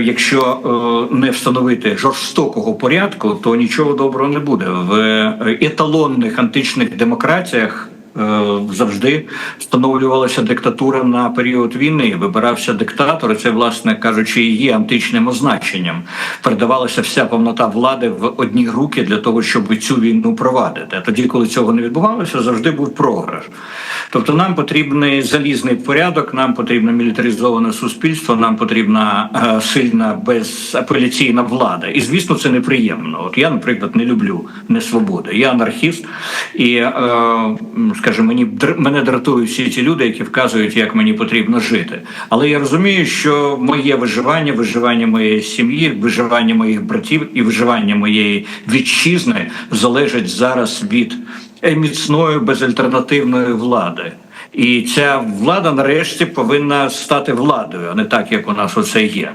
Якщо е, не встановити жорстокого порядку, то нічого доброго не буде. В е, еталонних античних демократіях завжди встановлювалася диктатура на період війни. Вибирався диктатор, це, власне кажучи, є античним означенням. Передавалася вся повнота влади в одні руки для того, щоб цю війну провадити. А тоді, коли цього не відбувалося, завжди був програш. Тобто, нам потрібний залізний порядок, нам потрібне мілітаризоване суспільство, нам потрібна е, сильна безапеляційна влада. І звісно, це неприємно. От я, наприклад, не люблю несвободи. Я анархіст, і е, скажімо, мені мене дратують всі ці люди, які вказують, як мені потрібно жити. Але я розумію, що моє виживання, виживання моєї сім'ї, виживання моїх братів і виживання моєї вітчизни залежить зараз від е, міцної безальтернативної влади. І ця влада нарешті повинна стати владою, а не так, як у нас оце є.